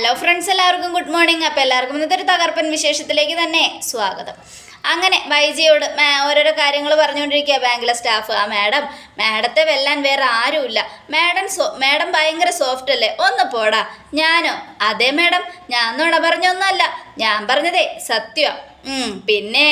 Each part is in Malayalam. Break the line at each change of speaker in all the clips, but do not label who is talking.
ഹലോ ഫ്രണ്ട്സ് എല്ലാവർക്കും ഗുഡ് മോർണിംഗ് അപ്പോൾ എല്ലാവർക്കും ഇന്നത്തെ ഒരു തകർപ്പൻ വിശേഷത്തിലേക്ക് തന്നെ സ്വാഗതം. അങ്ങനെ വൈജിയോട് ഓരോരോ കാര്യങ്ങൾ പറഞ്ഞുകൊണ്ടിരിക്കുക ബാങ്കിലെ സ്റ്റാഫ്. ആ മാഡം മാഡത്തെ വെല്ലാൻ വേറെ ആരുമില്ല. മാഡം സോ മാഡം ഭയങ്കര സോഫ്റ്റ് അല്ലേ? ഒന്ന് പോടാ. ഞാനോ? അതെ മാഡം. ഞാൻ നുണ പറഞ്ഞൊന്നുമല്ല. ഞാൻ പറഞ്ഞതേ സത്യമാണ് പിന്നെ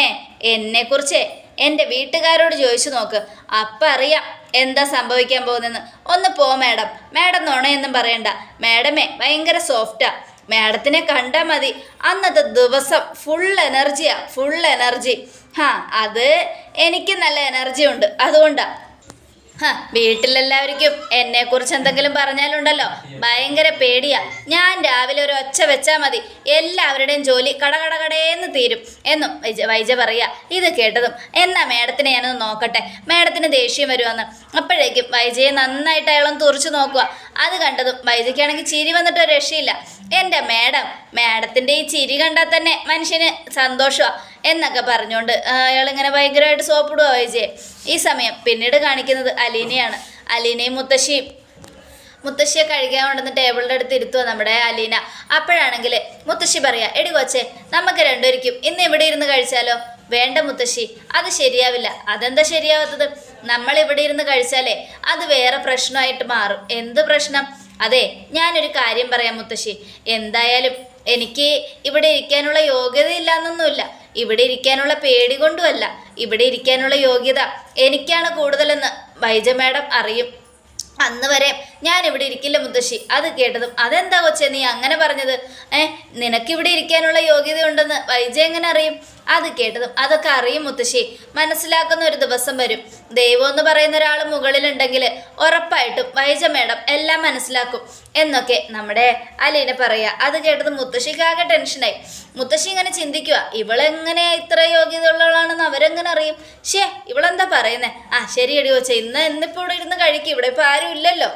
എന്നെക്കുറിച്ച് എന്റെ വീട്ടുകാരോട് ചോദിച്ചു നോക്ക്. അപ്പം അറിയാം. എന്താ സംഭവിക്കാൻ പോകുന്നതെന്ന് ഒന്ന് പോ മാഡം. മാഡം നുണയൊന്നും പറയണ്ട. മാഡമേ ഭയങ്കര സോഫ്റ്റാ. മാഡത്തിനെ കണ്ടാൽ മതി. അന്നത്തെ ദിവസം ഫുൾ എനർജിയാ ഫുൾ എനർജി ഹാ അത് എനിക്ക് നല്ല എനർജി ഉണ്ട്. അതുകൊണ്ടാ ഹ, എന്നെ കുറിച്ച് എന്തെങ്കിലും പറഞ്ഞാലുണ്ടല്ലോ. ഭയങ്കര പേടിയാ. ഞാൻ രാവിലെ ഒരു ഒച്ച വെച്ചാ മതി. എല്ലാവരുടെയും ജോലി കടകടകടേന്ന് തീരും എന്നും വൈജ വൈജ പറയാ. ഇത് കേട്ടതും എന്നാ മേഡത്തിനെ ഞാനൊന്ന് നോക്കട്ടെ? മേഡത്തിന് ദേഷ്യം വരുമെന്ന് അപ്പോഴേക്കും വൈജയെ നന്നായിട്ട് അയാളൊന്ന് തുറച്ചു നോക്കുക. അത് കണ്ടതും വൈജയ്ക്കാണെങ്കിൽ ചിരി വന്നിട്ട് ഒരു രക്ഷയില്ല. എന്റെ മേഡം മേഡത്തിന്റെ ഈ ചിരി കണ്ടാൽ തന്നെ മനുഷ്യന് സന്തോഷമാണ് എന്നൊക്കെ പറഞ്ഞുകൊണ്ട് അയാൾ ഇങ്ങനെ ഭയങ്കരമായിട്ട് സോപ്പിടുക വൈജയെ ഈ സമയം പിന്നീട് കാണിക്കുന്നത് അലീനയാണ്. അലീനയും മുത്തശ്ശിയും. മുത്തശ്ശിയെ കഴുകാൻ കൊണ്ടുവന്ന് ടേബിളിന്റെ അടുത്ത് ഇരുത്തുക നമ്മുടെ അലീന. അപ്പോഴാണെങ്കിൽ മുത്തശ്ശി പറയാ എടി കൊച്ചെ നമുക്ക് രണ്ടുപേരിക്കും ഇന്ന് ഇവിടെ ഇരുന്ന് കഴിച്ചാലോ? വേണ്ട മുത്തശ്ശി അത് ശരിയാവില്ല. അതെന്താ ശരിയാവാത്തത്? നമ്മൾ ഇവിടെ ഇരുന്ന് കഴിച്ചാലേ അത് വേറെ പ്രശ്നമായിട്ട് മാറും. എന്ത് പ്രശ്നം? അതെ ഞാനൊരു കാര്യം പറയാം മുത്തശ്ശി. എന്തായാലും എനിക്ക് ഇവിടെ ഇരിക്കാനുള്ള യോഗ്യത ഇല്ലാന്നൊന്നുമില്ല ഇവിടെ ഇരിക്കാനുള്ള പേടി കൊണ്ടുമല്ല. ഇവിടെ ഇരിക്കാനുള്ള യോഗ്യത എനിക്കാണ് കൂടുതലെന്ന് വൈജ മാഡം അറിയും. അന്ന് വരെ ഞാൻ ഇവിടെ ഇരിക്കില്ല മുത്തശ്ശി. അത് കേട്ടതും അതെന്താ കൊച്ചേ നീ അങ്ങനെ പറഞ്ഞത്? ഏ നിനക്കിവിടെ ഇരിക്കാനുള്ള യോഗ്യത ഉണ്ടെന്ന് വൈജ എങ്ങനെ അറിയും? അത് കേട്ടതും അതൊക്കെ അറിയും മുത്തശ്ശി. മനസ്സിലാക്കുന്ന ഒരു ദിവസം വരും. ദൈവം എന്ന് പറയുന്ന ഒരാൾ മുകളിലുണ്ടെങ്കിൽ ഉറപ്പായിട്ടും വൈജ മേഡം എല്ലാം മനസ്സിലാക്കും. എന്നൊക്കെ നമ്മുടെ അലീന പറയുക അത് കേട്ടത് മുത്തശ്ശിക്കാകെ ടെൻഷനായി. മുത്തശ്ശി ഇങ്ങനെ ചിന്തിക്കുക ഇവളെങ്ങനെ ഇത്ര യോഗ്യത ഉള്ളവളാണെന്ന് അവരെങ്ങനെ അറിയും? ഷേ ഇവളെന്താ പറയുന്നേ? ആ ശരിയടി കൊച്ചേ. ഇന്ന് എന്നിപ്പോൾ ഇവിടെ ഇരുന്ന് കഴിക്കും. ഇവിടെ ഇപ്പോൾ ആരും ഇല്ലല്ലോ.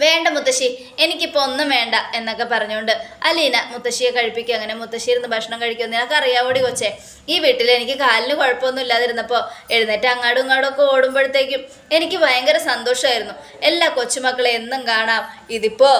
വേണ്ട മുത്തശ്ശി എനിക്കിപ്പോൾ ഒന്നും വേണ്ട എന്നൊക്കെ പറഞ്ഞുകൊണ്ട് അലീന മുത്തശ്ശിയെ കഴിപ്പിക്കുക അങ്ങനെ മുത്തശ്ശി ഇരുന്ന് ഭക്ഷണം കഴിക്കും. നിനക്ക് അറിയാവോടി കൊച്ചേ ഈ വീട്ടിൽ എനിക്ക് കാലിന് കുഴപ്പമൊന്നും ഇല്ലാതിരുന്നപ്പോൾ എഴുന്നേറ്റ് അങ്ങാടും ഇങ്ങാടും ഒക്കെ ഓടുമ്പോഴത്തേക്കും എനിക്ക് ഭയങ്കര സന്തോഷമായിരുന്നു. എല്ലാ കൊച്ചുമക്കളെ എന്നും കാണാം. ഇതിപ്പോൾ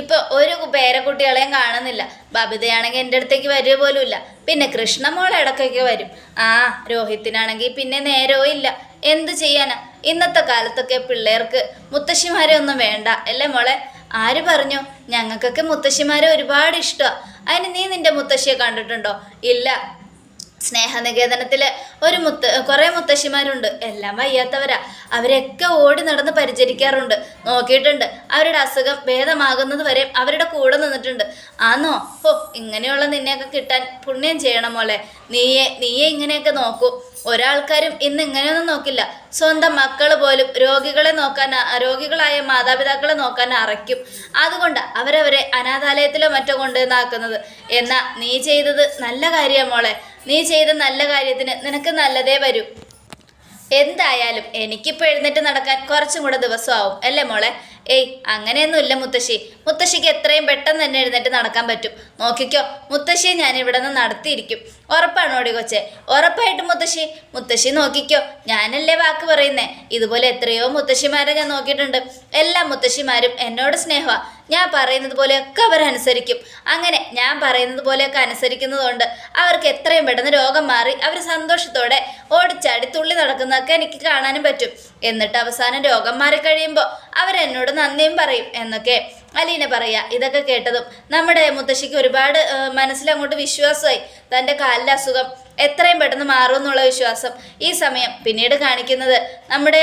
ഇപ്പോൾ ഒരു പേരക്കുട്ടികളെയും കാണുന്നില്ല. ബബിതയാണെങ്കിൽ എന്റെ അടുത്തേക്ക് വരിക പോലുമില്ല. പിന്നെ കൃഷ്ണമോൾ ഇടക്കൊക്കെ വരും. ആ രോഹിത്തിനാണെങ്കിൽ പിന്നെ നേരവും ഇല്ല. എന്ത് ചെയ്യാനാ? ഇന്നത്തെ കാലത്തൊക്കെ പിള്ളേർക്ക് മുത്തശ്ശിമാരെ ഒന്നും വേണ്ട അല്ലേ മോളെ? ആര് പറഞ്ഞു? ഞങ്ങൾക്കൊക്കെ മുത്തശ്ശിമാരെ ഒരുപാട് ഇഷ്ടമാണ് അതിന് നീ നിന്റെ മുത്തശ്ശിയെ കണ്ടിട്ടുണ്ടോ? ഇല്ല. സ്നേഹനികേതനത്തിൽ ഒരു മുത്ത കുറേ മുത്തശ്ശിമാരുണ്ട്. എല്ലാം വയ്യാത്തവരാ. അവരൊക്കെ ഓടി നടന്ന് പരിചരിക്കാറുണ്ട്. നോക്കിയിട്ടുണ്ട്. അവരുടെ അസുഖം ഭേദമാകുന്നത് വരെ അവരുടെ കൂടെ നിന്നിട്ടുണ്ട്. ആന്നോ? ഓ ഇങ്ങനെയുള്ള നിന്നെയൊക്കെ കിട്ടാൻ പുണ്യം ചെയ്യണം മോളെ. നീയെ നീയെ ഇങ്ങനെയൊക്കെ നോക്കൂ. ഒരാൾക്കാരും ഇന്ന് ഇങ്ങനെയൊന്നും നോക്കില്ല. സ്വന്തം മക്കൾ പോലും രോഗികളെ നോക്കാൻ രോഗികളായ മാതാപിതാക്കളെ നോക്കാൻ അറയ്ക്കും. അതുകൊണ്ട് അവരവരെ അനാഥാലയത്തിലോ മറ്റോ കൊണ്ടുവന്നാക്കുന്നത്. എന്നാ നീ ചെയ്തത് നല്ല കാര്യമാണ് മോളെ. നീ ചെയ്ത നല്ല കാര്യത്തിന് നിനക്ക് നല്ലതേ വരൂ. എന്തായാലും എനിക്കിപ്പോൾ എഴുന്നേറ്റ് നടക്കാൻ കുറച്ചും കൂടെ ദിവസമാവും. അല്ലേ മോളെ? ഏയ് അങ്ങനെയൊന്നുമില്ല മുത്തശ്ശി. മുത്തശ്ശിക്ക് എത്രയും പെട്ടെന്ന് തന്നെ എഴുന്നേറ്റ് നടക്കാൻ പറ്റും. നോക്കിക്കോ മുത്തശ്ശിയെ ഞാൻ ഇവിടെ നിന്ന് നടത്തിയിരിക്കും. ഉറപ്പാണ് ഓടി കൊച്ചെ? ഉറപ്പായിട്ടും മുത്തശ്ശി. മുത്തശ്ശി നോക്കിക്കോ ഞാനല്ലേ വാക്ക് പറയുന്നേ? ഇതുപോലെ എത്രയോ മുത്തശ്ശിമാരെ ഞാൻ നോക്കിയിട്ടുണ്ട്. എല്ലാ മുത്തശ്ശിമാരും എന്നോട് സ്നേഹമാണ് ഞാൻ പറയുന്നത് പോലെയൊക്കെ അവരനുസരിക്കും അങ്ങനെ ഞാൻ പറയുന്നത് പോലെയൊക്കെ അനുസരിക്കുന്നതുകൊണ്ട് അവർക്ക് എത്രയും പെട്ടെന്ന് രോഗം മാറി അവർ സന്തോഷത്തോടെ ഓടിച്ചാടി തുള്ളി നടക്കുന്നതൊക്കെ എനിക്ക് കാണാനും പറ്റും. എന്നിട്ട് അവസാനം രോഗം മാറി കഴിയുമ്പോൾ അവരെന്നോട് നന്ദിയും പറയും എന്നൊക്കെ. അലീന പറയാ ഇതൊക്കെ കേട്ടതും നമ്മുടെ മുത്തശ്ശിക്ക് ഒരുപാട് മനസ്സിലങ്ങോട്ട് വിശ്വാസമായി. തന്റെ കാലിലെ അസുഖം എത്രയും പെട്ടെന്ന് മാറും എന്നുള്ള വിശ്വാസം ഈ സമയം പിന്നീട് കാണിക്കുന്നത് നമ്മുടെ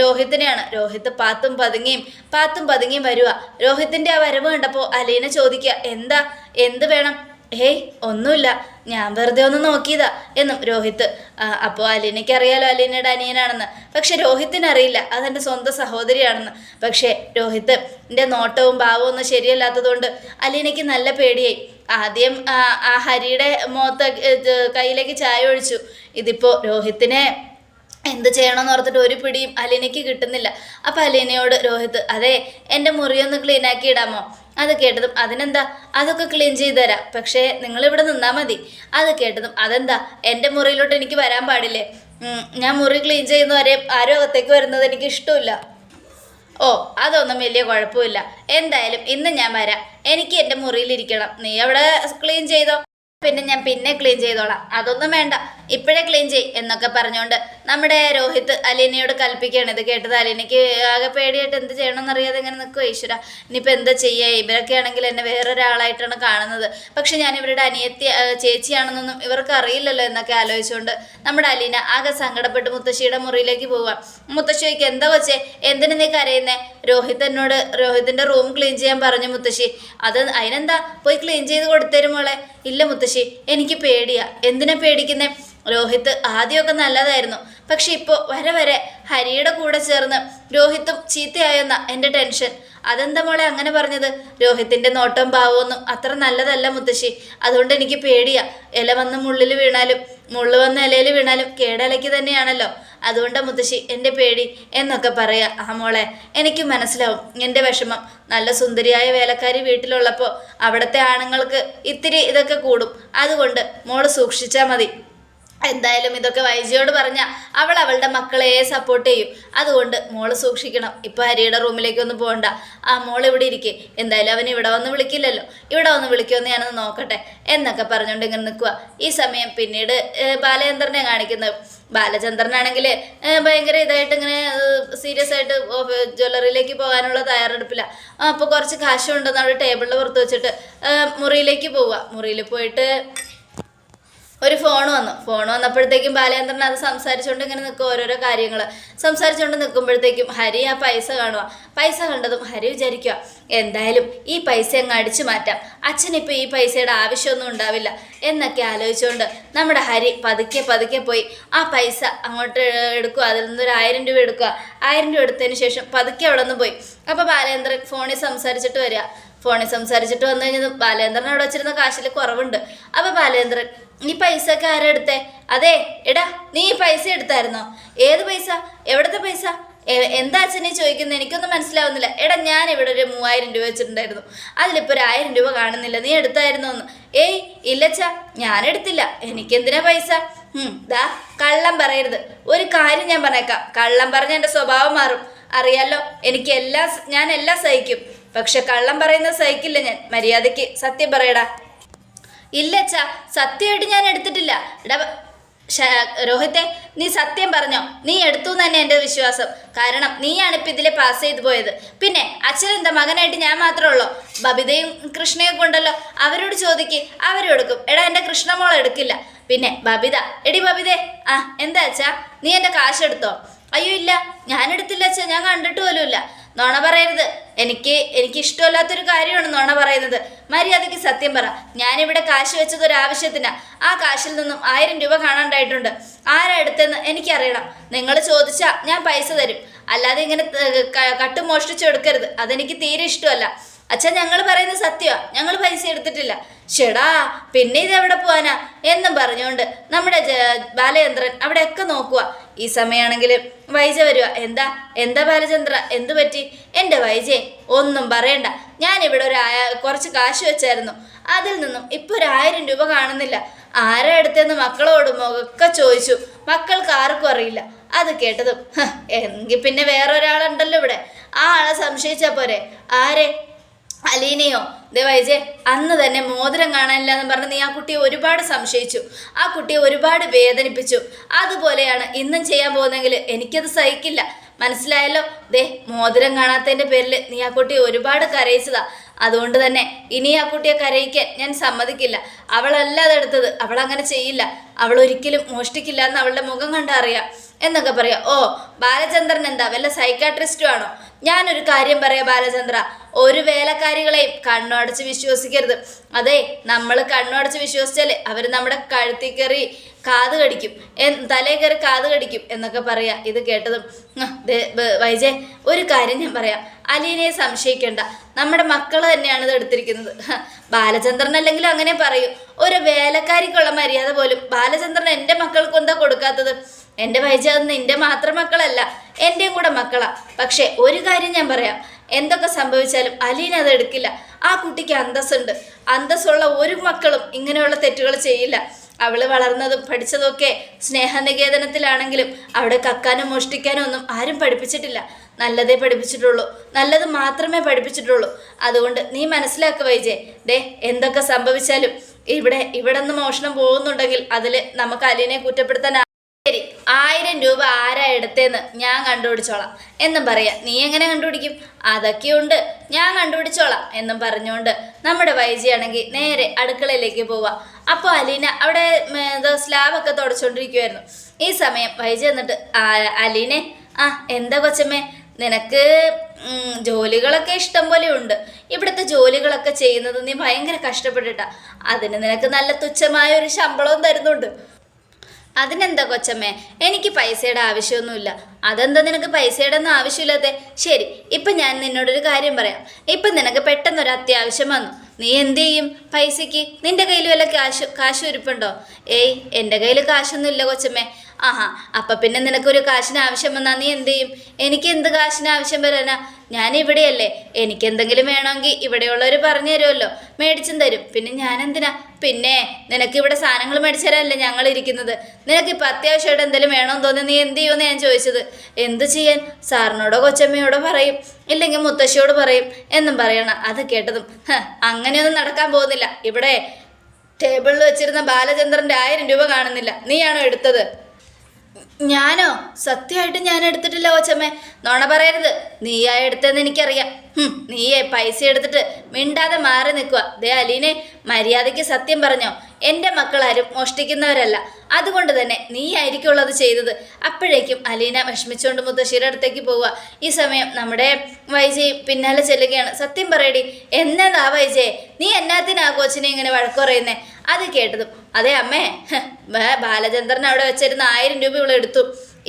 രോഹിത്തിനെയാണ്. രോഹിത്ത് പാത്തും പതുങ്ങിയും പാത്തും പതുങ്ങിയും വരുക രോഹിത്തിന്റെ ആ വരവ് കണ്ടപ്പോൾ അലീന ചോദിക്കുക എന്താ എന്ത് വേണം? ഹേയ് ഒന്നുമില്ല. ഞാൻ വെറുതെ ഒന്ന് നോക്കിയതാ എന്നും രോഹിത്ത്. അപ്പോൾ അലീനയ്ക്ക് അറിയാലോ അലീനയുടെ അനിയനാണെന്ന്. പക്ഷെ രോഹിത്തിന് അറിയില്ല അതെന്റെ സ്വന്തം സഹോദരിയാണെന്ന്. പക്ഷേ രോഹിത്ത് എന്റെ നോട്ടവും ഭാവവും ഒന്നും ശരിയല്ലാത്തതുകൊണ്ട് അലീനയ്ക്ക് നല്ല പേടിയായി. ആദ്യം ആ, ഹരിയുടെ മുഖത്ത് കയ്യിലേക്ക് ചായ ഒഴിച്ചു. ഇതിപ്പോൾ രോഹിത്തിനെ എന്ത് ചെയ്യണമെന്ന് ഓർത്തിട്ട് ഒരു പിടിയും അലീനയ്ക്ക് കിട്ടുന്നില്ല. അപ്പം അലീനയോട് രോഹിത്ത് അതെ എന്റെ മുറിയൊന്ന് ക്ലീനാക്കി ഇടാമോ? അത് കേട്ടതും അതിനെന്താ? അതൊക്കെ ക്ലീൻ ചെയ്തു തരാം. പക്ഷേ നിങ്ങളിവിടെ നിന്നാൽ മതി. അത് കേട്ടതും അതെന്താ? എന്റെ മുറിയിലോട്ട് എനിക്ക് വരാൻ പാടില്ലേ? ഞാൻ മുറി ക്ലീൻ ചെയ്യുന്ന ചെയ്യുന്നവരെ ആരും അകത്തേക്ക് വരുന്നത് എനിക്ക് ഇഷ്ടമില്ല ഓ അതൊന്നും വലിയ കുഴപ്പമില്ല എന്തായാലും ഇന്ന് ഞാൻ വരാം. എനിക്ക് എന്റെ മുറിയിലിരിക്കണം നീ അവിടെ ക്ലീൻ ചെയ്തോ? പിന്നെ ഞാൻ പിന്നെ ക്ലീൻ ചെയ്തോളാം. അതൊന്നും വേണ്ട. ഇപ്പോഴേ ക്ലീൻ ചെയ് എന്നൊക്കെ പറഞ്ഞുകൊണ്ട് നമ്മുടെ രോഹിത് അലീനയോട് കൽപ്പിക്കുകയാണ് ഇത് കേട്ടത് അലീനയ്ക്ക് ആകെ പേടിയായിട്ട് എന്ത് ചെയ്യണമെന്ന് അറിയാതെ ഇങ്ങനെ നിൽക്കുമോ ഈശ്വര. ഇനിയിപ്പോൾ എന്താ ചെയ്യുക ഇവരൊക്കെ ആണെങ്കിൽ എന്നെ വേറൊരാളായിട്ടാണ് കാണുന്നത്. പക്ഷെ ഞാൻ ഇവരുടെ അനിയത്തി ചേച്ചിയാണെന്നൊന്നും ഇവർക്ക് അറിയില്ലല്ലോ എന്നൊക്കെ ആലോചിച്ചുകൊണ്ട് നമ്മുടെ അലീന ആകെ സങ്കടപ്പെട്ട് മുത്തശ്ശിയുടെ മുറിയിലേക്ക് പോവാം. മുത്തശ്ശിക്ക് എന്താ വെച്ചേ എന്തിനു നീ കരയുന്നേ? രോഹിത് എന്നോട് രോഹിതിന്റെ റൂം ക്ലീൻ ചെയ്യാൻ പറഞ്ഞു മുത്തശ്ശി. അത് അതിനെന്താ? പോയി ക്ലീൻ ചെയ്ത് കൊടുത്തരും മോളെ. ഇല്ല മുത്തശ്ശി എനിക്ക് പേടിയാ. എന്തിനാ പേടിക്കുന്നേ? രോഹിത്ത് ആദ്യമൊക്കെ നല്ലതായിരുന്നു. പക്ഷെ ഇപ്പോൾ വരെ വരെ ഹരിയുടെ കൂടെ ചേർന്ന് രോഹിത്തും ചീത്തയായെന്ന എന്റെ ടെൻഷൻ. അതെന്താ മോളെ അങ്ങനെ പറഞ്ഞത്? രോഹിത്തിന്റെ നോട്ടം പാവമൊന്നും അത്ര നല്ലതല്ല മുത്തശ്ശി. അതുകൊണ്ട് എനിക്ക് പേടിയാ. ഇല വന്ന് മുള്ളിൽ വീണാലും മുള്ളു വന്ന് ഇലയിൽ വീണാലും കേടലയ്ക്ക് തന്നെയാണല്ലോ. അതുകൊണ്ടാ മുത്തശ്ശി എന്റെ പേടി എന്നൊക്കെ പറയാ. ആ മോളെ എനിക്ക് മനസ്സിലാവും. എന്റെ വിഷമം. നല്ല സുന്ദരിയായ വേലക്കാരി വീട്ടിലുള്ളപ്പോൾ അവിടുത്തെ ആണുങ്ങൾക്ക് ഇത്തിരി ഇതൊക്കെ കൂടും. അതുകൊണ്ട് മോൾ സൂക്ഷിച്ചാൽ മതി. എന്തായാലും ഇതൊക്കെ വൈജിയോട് പറഞ്ഞ അവൾ അവളുടെ മക്കളെ സപ്പോർട്ട് ചെയ്യും. അതുകൊണ്ട് മോൾ സൂക്ഷിക്കണം. ഇപ്പൊ ഹരിയുടെ റൂമിലേക്ക് ഒന്ന് പോകണ്ട ആ മോൾ ഇവിടെ ഇരിക്കെ. എന്തായാലും അവൻ ഇവിടെ വന്ന് വിളിക്കില്ലല്ലോ. ഇവിടെ വന്ന് വിളിക്കുമെന്ന് ഞാനൊന്ന് നോക്കട്ടെ. എന്നൊക്കെ പറഞ്ഞുകൊണ്ട് ഇങ്ങനെ നിൽക്കുക ഈ സമയം പിന്നീട് ബാലചന്ദ്രനെ കാണിക്കുന്നത്. ബാലചന്ദ്രനാണെങ്കിൽ ഭയങ്കര ഇതായിട്ട് ഇങ്ങനെ സീരിയസ് ആയിട്ട് ജ്വല്ലറിയിലേക്ക് പോകാനുള്ള തയ്യാറെടുപ്പില്ല. അപ്പോൾ കുറച്ച് കാശുണ്ടെന്ന് അവിടെ ടേബിളിൽ പുറത്ത് വെച്ചിട്ട് മുറിയിലേക്ക് പോവുക. മുറിയിൽ പോയിട്ട് ഒരു ഫോൺ വന്നു. ഫോൺ വന്നപ്പോഴത്തേക്കും ബാലേന്ദ്രൻ അത് സംസാരിച്ചുകൊണ്ട് ഇങ്ങനെ നിൽക്കും ഓരോരോ കാര്യങ്ങൾ സംസാരിച്ചുകൊണ്ട് നിൽക്കുമ്പോഴത്തേക്കും ഹരി ആ പൈസ കാണുക പൈസ കണ്ടതും ഹരി വിചാരിക്കുക എന്തായാലും ഈ പൈസ അങ്ങ് അടിച്ചു മാറ്റാം. അച്ഛനിപ്പോൾ ഈ പൈസയുടെ ആവശ്യമൊന്നും ഉണ്ടാവില്ല. എന്നൊക്കെ ആലോചിച്ചുകൊണ്ട് നമ്മുടെ ഹരി പതുക്കെ പതുക്കെ പോയി ആ പൈസ അങ്ങോട്ട് എടുക്കുക. അതിൽ നിന്നൊരു ആയിരം രൂപ എടുക്കുക. ആയിരം രൂപ എടുത്തതിന് ശേഷം പതുക്കെ അവിടെ നിന്ന് പോയി. അപ്പോൾ ബാലേന്ദ്രൻ ഫോണിൽ സംസാരിച്ചിട്ട് വരിക. ഫോണിൽ സംസാരിച്ചിട്ട് വന്നു കഴിഞ്ഞത് ബാലേന്ദ്രൻ അവിടെ വെച്ചിരുന്ന കാശിൽ കുറവുണ്ട്. അപ്പോൾ ബാലേന്ദ്രൻ ഈ പൈസ ഒക്കെ ആരാ എടുത്തേ? അതെ എടാ നീ ഈ പൈസ എടുത്തായിരുന്നോ? ഏത് പൈസ? എവിടത്തെ പൈസ? എന്താ അച്ഛനെ ചോദിക്കുന്നത് എനിക്കൊന്നും മനസ്സിലാവുന്നില്ല. എടാ ഞാൻ ഇവിടെ ഒരു മൂവായിരം രൂപ വെച്ചിട്ടുണ്ടായിരുന്നു. അതിലിപ്പോൾ ഒരു ആയിരം രൂപ കാണുന്നില്ല. നീ എടുത്തായിരുന്നോ എന്ന് ഏയ് ഇല്ലച്ചാ ഞാൻ എടുത്തില്ല. എനിക്കെന്തിനാ പൈസ? ദാ കള്ളം പറയരുത്. ഒരു കാര്യം ഞാൻ പറഞ്ഞേക്കാം. കള്ളം പറഞ്ഞ എന്റെ സ്വഭാവം മാറും. അറിയാലോ എനിക്ക് എല്ലാം ഞാൻ എല്ലാം സഹിക്കും. പക്ഷെ കള്ളം പറയുന്നത് സഹിക്കില്ല ഞാൻ. മര്യാദയ്ക്ക് സത്യം പറയടാ. ഇല്ല അച്ഛാ സത്യമായിട്ട് ഞാൻ എടുത്തിട്ടില്ല. എടാ രോഹിത്തെ നീ സത്യം പറഞ്ഞോ നീ എടുത്തു തന്നെ എന്റെ വിശ്വാസം. കാരണം നീയാണ് ഇപ്പം ഇതിലെ പാസ് ചെയ്തു പോയത്. പിന്നെ അച്ഛനെന്താ മകനായിട്ട് ഞാൻ മാത്രമേ ഉള്ളൂ? ബബിതയും കൃഷ്ണയൊക്കെ ഉണ്ടല്ലോ അവരോട് ചോദിക്ക് അവരും എടുക്കും. എടാ എന്റെ കൃഷ്ണമോൾ എടുക്കില്ല. പിന്നെ ബബിത എടി ബബിതേ ആ എന്താ അച്ഛാ നീ എന്റെ കാശെടുത്തോ അയ്യോ ഇല്ല ഞാൻ എടുത്തില്ല അച്ഛാ ഞാൻ കണ്ടിട്ട് പോലുമില്ല. നുണ പറയരുത്. എനിക്ക് എനിക്ക് ഇഷ്ടമല്ലാത്തൊരു കാര്യമാണ് നുണ പറയുന്നത്. മര്യാദയ്ക്ക് സത്യം പറ. ഞാനിവിടെ കാശ് വെച്ചത് ഒരു ആവശ്യത്തിനാ. ആ കാശിൽ നിന്നും ആയിരം രൂപ കാണാണ്ടായിട്ടുണ്ട്. ആരാ എടുത്തെന്ന് എനിക്കറിയണം. നിങ്ങൾ ചോദിച്ചാൽ ഞാൻ പൈസ തരും. അല്ലാതെ ഇങ്ങനെ കട്ടു മോഷ്ടിച്ചു എടുക്കരുത്. അതെനിക്ക് തീരെ ഇഷ്ടമല്ല. അച്ഛൻ ഞങ്ങൾ പറയുന്നത് സത്യമാണ് ഞങ്ങൾ പൈസ എടുത്തിട്ടില്ല. ഷെടാ പിന്നെ ഇത് എവിടെ പോവാനാ? എന്നും പറഞ്ഞുകൊണ്ട് നമ്മുടെ ബാലചന്ദ്രൻ അവിടെയൊക്കെ നോക്കുക ഈ സമയമാണെങ്കിൽ വൈജ വരിക എന്താ? എന്താ ബാലചന്ദ്ര? എന്തു പറ്റി? എന്റെ വൈജയെ ഒന്നും പറയണ്ട. ഞാനിവിടെ ഒരു കുറച്ച് കാശ് വെച്ചായിരുന്നു. അതിൽ നിന്നും ഇപ്പോൾ ഒരു ആയിരം രൂപ കാണുന്നില്ല. ആരാ അടുത്തുനിന്ന് മക്കളോടും ഒക്കെ ചോദിച്ചു. മക്കൾക്ക് ആർക്കും അറിയില്ല. അത് കേട്ടതും "ഹ, എങ്കിൽ പിന്നെ വേറെ ഒരാളുണ്ടല്ലോ ഇവിടെ. ആ ആളെ സംശയിച്ചാൽ പോരെ. ആരെ? അലീനയോ? ദേ അന്ന് തന്നെ മോതിരം കാണാനില്ല എന്ന് പറഞ്ഞ് നീ ആ കുട്ടിയെ ഒരുപാട് സംശയിച്ചു. ആ കുട്ടിയെ ഒരുപാട് വേദനിപ്പിച്ചു. അതുപോലെയാണ് ഇന്നും ചെയ്യാൻ പോകുന്നെങ്കിൽ എനിക്കത് സഹിക്കില്ല. മനസ്സിലായല്ലോ? ദേ മോതിരം കാണാത്തതിന്റെ പേരിൽ നീ ആ കുട്ടിയെ ഒരുപാട് കരയിച്ചതാ. അതുകൊണ്ട് തന്നെ ഇനി ആ കുട്ടിയെ കരയിക്കാൻ ഞാൻ സമ്മതിക്കില്ല. അവളല്ല അതെടുത്തത്. അവൾ അങ്ങനെ ചെയ്യില്ല. അവൾ ഒരിക്കലും മോഷ്ടിക്കില്ല എന്ന് അവളുടെ മുഖം കണ്ടറിയാം എന്നൊക്കെ പറയാം. ഓ ബാലചന്ദ്രൻ എന്താ? വല്ല സൈക്കാട്രിസ്റ്റും ആണോ? ഞാനൊരു കാര്യം പറയാം ബാലചന്ദ്ര. ഒരു വേലക്കാരികളെയും കണ്ണടച്ച് വിശ്വസിക്കരുത്. അതെ നമ്മൾ കണ്ണടച്ച് വിശ്വസിച്ചാൽ അവർ നമ്മുടെ കഴുത്തി കയറി കാത് കടിക്കും. തലേ കയറി കാത് കടിക്കും എന്നൊക്കെ പറയാം. ഇത് കേട്ടതും "ഉം, വൈജയ് ഒരു കാര്യം ഞാൻ പറയാം. അലീനയെ സംശയിക്കേണ്ട. നമ്മുടെ മക്കൾ തന്നെയാണ് ഇത് എടുത്തിരിക്കുന്നത്. ബാലചന്ദ്രൻ അല്ലെങ്കിലും അങ്ങനെ പറയൂ. ഒരു വേലക്കാരിക്കുള്ള മര്യാദ പോലും. ബാലചന്ദ്രൻ എന്റെ മക്കൾക്ക് എന്താ കൊടുക്കാത്തത്? എന്റെ വൈജ നിന്റെ മാത്രം മക്കളല്ല എന്റെയും കൂടെ മക്കളാ. പക്ഷേ ഒരു കാര്യം ഞാൻ പറയാം. എന്തൊക്കെ സംഭവിച്ചാലും അലീന അത് എടുക്കില്ല. ആ കുട്ടിക്ക് അന്തസ്സുണ്ട്. അന്തസ്സുള്ള ഒരു മക്കളും ഇങ്ങനെയുള്ള തെറ്റുകൾ ചെയ്യില്ല. അവൾ വളർന്നതും പഠിച്ചതൊക്കെ സ്നേഹനികേതനത്തിലാണെങ്കിലും അവിടെ കക്കാനും മോഷ്ടിക്കാനും ഒന്നും ആരും പഠിപ്പിച്ചിട്ടില്ല. നല്ലതേ പഠിപ്പിച്ചിട്ടുള്ളൂ. നല്ലത് മാത്രമേ പഠിപ്പിച്ചിട്ടുള്ളൂ. അതുകൊണ്ട് നീ മനസ്സിലാക്കുക വൈജയ് ദേ എന്തൊക്കെ സംഭവിച്ചാലും ഇവിടെ ഇവിടെ നിന്ന് മോഷണം പോകുന്നുണ്ടെങ്കിൽ അതിൽ നമുക്ക് അലീനെ കുറ്റപ്പെടുത്താൻ ആയിരം രൂപ ആരാ എടുത്തേന്ന് ഞാൻ കണ്ടുപിടിച്ചോളാം. എന്നും പറയാം നീ എങ്ങനെ കണ്ടുപിടിക്കും? അതൊക്കെയുണ്ട് ഞാൻ കണ്ടുപിടിച്ചോളാം എന്നും പറഞ്ഞുകൊണ്ട് നമ്മുടെ വൈജിയാണെങ്കിൽ നേരെ അടുക്കളയിലേക്ക് പോവാം. അപ്പോൾ അലീന അവിടെ ഇത് സ്ലാബൊക്കെ തുടച്ചുകൊണ്ടിരിക്കുമായിരുന്നു ഈ സമയം വൈജി എന്നിട്ട് "ആ, അലീനെ ആ എന്താ കൊച്ചമ്മേ നിനക്ക് ജോലികളൊക്കെ ഇഷ്ടം പോലെ ഉണ്ട്. ഇവിടുത്തെ ജോലികളൊക്കെ ചെയ്യുന്നത് നീ ഭയങ്കര കഷ്ടപ്പെട്ടിട്ടാ. അതിന് നിനക്ക് നല്ല തുച്ഛമായ ഒരു ശമ്പളവും തരുന്നുണ്ട്. അതിനെന്താ കൊച്ചമ്മേ? എനിക്ക് പൈസയുടെ ആവശ്യമൊന്നുമില്ല. അതെന്താ നിനക്ക് പൈസയുടെ ഒന്നും ആവശ്യമില്ലാതെ ശരി ഇപ്പം ഞാൻ നിന്നോടൊരു കാര്യം പറയാം. ഇപ്പം നിനക്ക് പെട്ടെന്നൊരു അത്യാവശ്യം വന്നു. നീ എന്ത് ചെയ്യും? പൈസയ്ക്ക് നിന്റെ കയ്യിൽ വല്ല കാശ് കാശ് ഉരുപ്പുണ്ടോ ഏയ് എന്റെ കയ്യിൽ കാശൊന്നും ഇല്ല കൊച്ചമ്മേ. ആഹാ അപ്പം പിന്നെ നിനക്കൊരു കാശിന് ആവശ്യം വന്നാൽ നീ എന്ത് ചെയ്യും? എനിക്ക് എന്ത് കാശിന് ആവശ്യം വരാനാ? ഞാൻ ഇവിടെയല്ലേ എനിക്ക് എന്തെങ്കിലും വേണമെങ്കിൽ ഇവിടെയുള്ളവർ പറഞ്ഞു തരുമല്ലോ മേടിച്ചും തരും. പിന്നെ ഞാൻ എന്തിനാ പിന്നെ നിനക്ക് ഇവിടെ സാധനങ്ങൾ മേടിച്ചു തരാനല്ലേ ഞങ്ങൾ ഇരിക്കുന്നത് നിനക്ക് ഇപ്പം അത്യാവശ്യമായിട്ട് എന്തെങ്കിലും വേണമെന്ന് തോന്നി നീ എന്ത് ചെയ്യുമെന്ന് ഞാൻ ചോദിച്ചത്. എന്ത് ചെയ്യാൻ? സാറിനോടോ കൊച്ചമ്മയോടോ പറയും. ഇല്ലെങ്കിൽ മുത്തശ്ശിയോട് പറയും. എന്നും പറയണം അത് കേട്ടതും അങ്ങനെയൊന്നും നടക്കാൻ പോകുന്നില്ല. ഇവിടെ ടേബിളിൽ വെച്ചിരുന്ന ബാലചന്ദ്രന്റെ ആയിരം രൂപ കാണുന്നില്ല. നീയാണോ എടുത്തത്? ഞാനോ? സത്യമായിട്ട് ഞാൻ എടുത്തിട്ടില്ല കൊച്ചമ്മേ. നോണ പറയരുത്. നീയാ എടുത്തെന്ന് എനിക്കറിയാം. നീയെ പൈസ എടുത്തിട്ട് മിണ്ടാതെ മാറി നിൽക്കുക ദേ അലീനെ മര്യാദയ്ക്ക് സത്യം പറഞ്ഞോ. എന്റെ മക്കളാരും മോഷ്ടിക്കുന്നവരല്ല. അതുകൊണ്ട് തന്നെ നീ ആയിരിക്കുള്ളത് ചെയ്തത്. അപ്പോഴേക്കും അലീന വിഷമിച്ചുകൊണ്ട് മുത്തശ്ശിയുടെ അടുത്തേക്ക് പോവുക. ഈ സമയം നമ്മുടെ വൈജയ് പിന്നാലെ ചെല്ലുകയാണ്. സത്യം പറയടി എന്നതാ വൈജയ്? നീ എന്നാത്തിനാ കൊച്ചിനെ ഇങ്ങനെ വഴക്ക് പറയുന്നേ? അത് കേട്ടതും അതെ അമ്മേ ബാലചന്ദ്രൻ അവിടെ വെച്ചിരുന്ന ആയിരം രൂപ ഇവിടെ എടുത്തു.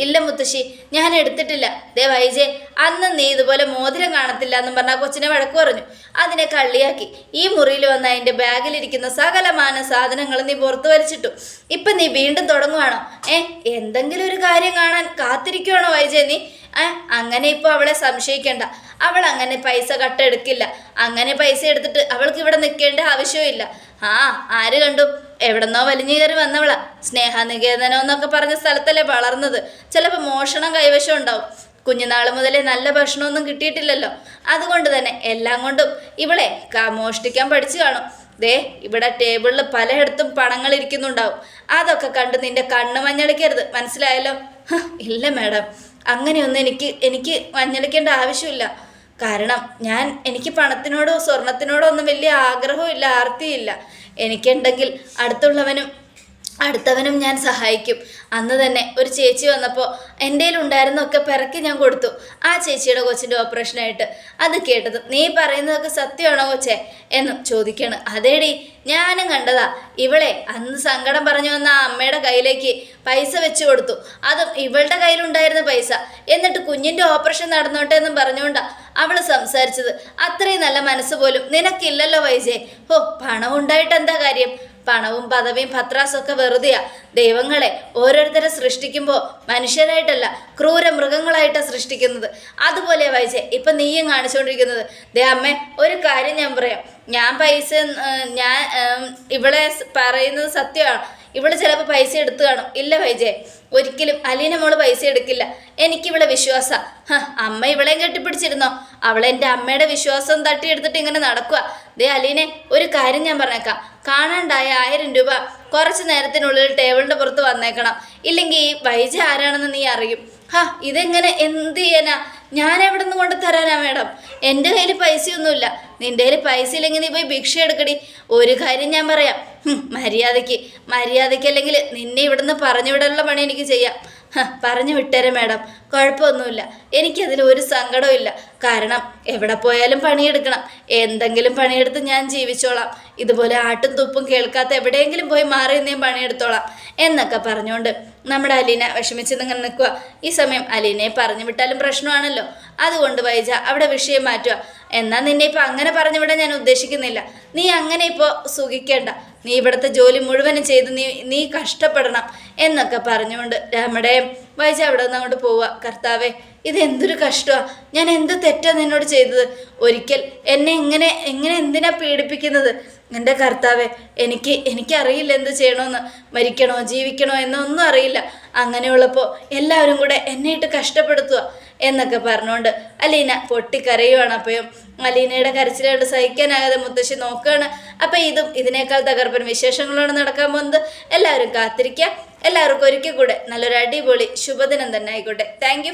ഇല്ല മുത്തശ്ശി ഞാൻ എടുത്തിട്ടില്ല. ദേ വൈജേ അന്ന് നീ ഇതുപോലെ മോതിരം കാണത്തില്ല എന്നും പറഞ്ഞ കൊച്ചിനെ വഴക്ക് പറഞ്ഞു. അതിനെ കള്ളിയാക്കി. ഈ മുറിയിൽ വന്ന അതിന്റെ ബാഗിലിരിക്കുന്ന സകലമാന സാധനങ്ങൾ നീ പുറത്തു വലിച്ചിട്ടു. ഇപ്പം നീ വീണ്ടും തുടങ്ങുവാണോ? ഏ എന്തെങ്കിലും ഒരു കാര്യം കാണാൻ കാത്തിരിക്കുവാണോ വൈജേ നീ? ഏ അങ്ങനെ ഇപ്പോൾ അവളെ സംശയിക്കേണ്ട. അവൾ അങ്ങനെ പൈസ കട്ടെടുക്കില്ല. അങ്ങനെ പൈസ എടുത്തിട്ട് അവൾക്ക് ഇവിടെ നിൽക്കേണ്ട ആവശ്യമില്ല ആ ആര് കണ്ടു? എവിടെന്നോ വലിഞ്ഞു കയറി വന്നവളാ. സ്നേഹനികേതനം എന്നൊക്കെ പറഞ്ഞ സ്ഥലത്തല്ലേ വളർന്നത്. ചിലപ്പോൾ മോഷണം കൈവശം ഉണ്ടാവും. കുഞ്ഞുനാൾ മുതലേ നല്ല ഭക്ഷണമൊന്നും കിട്ടിയിട്ടില്ലല്ലോ. അതുകൊണ്ട് തന്നെ എല്ലാം കൊണ്ടും ഇവളെ മോഷ്ടിക്കാൻ പഠിച്ചു കാണും. ദേ ഇവിടെ ടേബിളിൽ പലയിടത്തും പണങ്ങൾ ഇരിക്കുന്നുണ്ടാവും. അതൊക്കെ കണ്ട് നിന്റെ കണ്ണ് മഞ്ഞളിക്കരുത്. മനസ്സിലായല്ലോ? ഇല്ല മാഡം. അങ്ങനെയൊന്നും എനിക്ക് എനിക്ക് മഞ്ഞളിക്കേണ്ട ആവശ്യമില്ല. കാരണം ഞാൻ എനിക്ക് പണത്തിനോടോ സ്വർണത്തിനോടോ ഒന്നും വലിയ ആഗ്രഹവും ഇല്ല ആർത്തിയില്ല എനിക്കുണ്ടെങ്കിൽ അടുത്തുള്ളവനും അടുത്തവനും ഞാൻ സഹായിക്കും. അന്ന് തന്നെ ഒരു ചേച്ചി വന്നപ്പോൾ എന്റെ ഉണ്ടായിരുന്നൊക്കെ പിറക്കി ഞാൻ കൊടുത്തു. ആ ചേച്ചിയുടെ കൊച്ചിന്റെ ഓപ്പറേഷനായിട്ട് അത് കേട്ടത് നീ പറയുന്നതൊക്കെ സത്യമാണോ കൊച്ചേ? എന്നും ചോദിക്കണം. അതേടി ഞാനും കണ്ടതാ. ഇവളെ അന്ന് സങ്കടം പറഞ്ഞു വന്ന ആ അമ്മയുടെ കയ്യിലേക്ക് പൈസ വെച്ച് കൊടുത്തു. അതും ഇവളുടെ കയ്യിലുണ്ടായിരുന്ന പൈസ. എന്നിട്ട് കുഞ്ഞിന്റെ ഓപ്പറേഷൻ നടന്നോട്ടെ എന്നും പറഞ്ഞുകൊണ്ടാ അവൾ സംസാരിച്ചത്. അത്രയും നല്ല മനസ്സ് പോലും നിനക്കില്ലല്ലോ വൈജയ്. ഓ പണം ഉണ്ടായിട്ട് എന്താ കാര്യം? പണവും പദവിയും പത്രാസും ഒക്കെ വെറുതെയാ. ദൈവങ്ങളെ ഓരോരുത്തരെ സൃഷ്ടിക്കുമ്പോൾ മനുഷ്യരായിട്ടല്ല ക്രൂര മൃഗങ്ങളായിട്ടാണ് സൃഷ്ടിക്കുന്നത്. അതുപോലെ വായിച്ചേ ഇപ്പം നീയും കാണിച്ചുകൊണ്ടിരിക്കുന്നത് ദേ അമ്മ ഒരു കാര്യം ഞാൻ പറയാം. ഞാൻ പൈസ ഞാൻ ഇവിടെ പറയുന്നത് സത്യമാണ് ഇവൾ ചിലപ്പോൾ പൈസ എടുത്തു കാണും. ഇല്ല വൈജയ് ഒരിക്കലും അലീന മോൾ പൈസ എടുക്കില്ല. എനിക്കിവിടെ വിശ്വാസ. അമ്മ ഇവളെയും കെട്ടിപ്പിടിച്ചിരുന്നോ? അവളെ എന്റെ അമ്മയുടെ വിശ്വാസം തട്ടിയെടുത്തിട്ട് ഇങ്ങനെ നടക്കുക ദേ അലീനെ ഒരു കാര്യം ഞാൻ പറഞ്ഞേക്കാം. കാണാണ്ടായ ആയിരം രൂപ കുറച്ച് നേരത്തിനുള്ളിൽ ടേബിളിന്റെ പുറത്ത് വന്നേക്കണം. ഇല്ലെങ്കിൽ വൈജ ആരാണെന്ന് നീ അറിയും. ഹാ ഇതെങ്ങനെ എന്ത് ചെയ്യാനാ? ഞാൻ എവിടെ നിന്ന് കൊണ്ട് തരാനാ മേഡം? എന്റെ കയ്യിൽ പൈസയൊന്നുമില്ല. നിന്റെ കയ്യിൽ പൈസ ഇല്ലെങ്കിൽ നീ പോയി ഭിക്ഷ എടുക്കടി. ഒരു കാര്യം ഞാൻ പറയാം. മര്യാദയ്ക്ക് മര്യാദയ്ക്ക് അല്ലെങ്കിൽ നിന്നെ ഇവിടുന്ന് പറഞ്ഞു വിടാനുള്ള പണി എനിക്ക് ചെയ്യാം. പറഞ്ഞു വിട്ടേരെ മേഡം. കുഴപ്പമൊന്നുമില്ല. എനിക്കതിൽ ഒരു സങ്കടവും ഇല്ല കാരണം എവിടെ പോയാലും പണിയെടുക്കണം. എന്തെങ്കിലും പണിയെടുത്ത് ഞാൻ ജീവിച്ചോളാം. ഇതുപോലെ ആട്ടും തുപ്പും കേൾക്കാത്ത എവിടെയെങ്കിലും പോയി മാറി ഞാൻ പണിയെടുത്തോളാം. എന്നൊക്കെ പറഞ്ഞുകൊണ്ട് നമ്മുടെ അലീന വിഷമിച്ച് നിങ്ങൾ നിൽക്കുക ഈ സമയം അലീനയെ പറഞ്ഞു വിട്ടാലും പ്രശ്നമാണല്ലോ. അതുകൊണ്ട് വൈജ അവിടെ വിഷയം മാറ്റുക. എന്നാൽ നിന്നെ ഇപ്പോൾ അങ്ങനെ പറഞ്ഞു വിടാൻ ഞാൻ ഉദ്ദേശിക്കുന്നില്ല. നീ അങ്ങനെ ഇപ്പോൾ സുഖിക്കേണ്ട. നീ ഇവിടുത്തെ ജോലി മുഴുവനും ചെയ്ത് നീ നീ കഷ്ടപ്പെടണം എന്നൊക്കെ പറഞ്ഞുകൊണ്ട് നമ്മുടെ വൈജ അവിടെ നിന്ന് അങ്ങോട്ട് പോവുക. കർത്താവേ ഇത് എന്തൊരു കഷ്ടമാണ് ഞാൻ എന്ത് തെറ്റാണ് നിന്നോട് ചെയ്തത്? ഒരിക്കൽ എന്നെ എങ്ങനെ എങ്ങനെ എന്തിനാ പീഡിപ്പിക്കുന്നത്? എന്റെ കർത്താവെ എനിക്ക് എനിക്കറിയില്ല എന്ത് ചെയ്യണമെന്ന് മരിക്കണോ ജീവിക്കണോ എന്നൊന്നും അറിയില്ല. അങ്ങനെയുള്ളപ്പോൾ എല്ലാവരും കൂടെ എന്നെ ഇട്ട് കഷ്ടപ്പെടുത്തുക എന്നൊക്കെ പറഞ്ഞുകൊണ്ട് അലീന പൊട്ടിക്കരയുവാണ് അപ്പോഴും അലീനയുടെ കരച്ചിലായിട്ട് സഹിക്കാനാകാതെ മുത്തശ്ശി നോക്കുകയാണ്. അപ്പം ഇതും ഇതിനേക്കാൾ തകർപ്പൻ വിശേഷങ്ങളാണ് നടക്കാൻ പോകുന്നത്. എല്ലാവരും കാത്തിരിക്കുക എല്ലാവർക്കും ഒരിക്കൽ കൂടെ നല്ലൊരു അടിപൊളി ശുഭദിനം തന്നെ ആയിക്കോട്ടെ. Thank you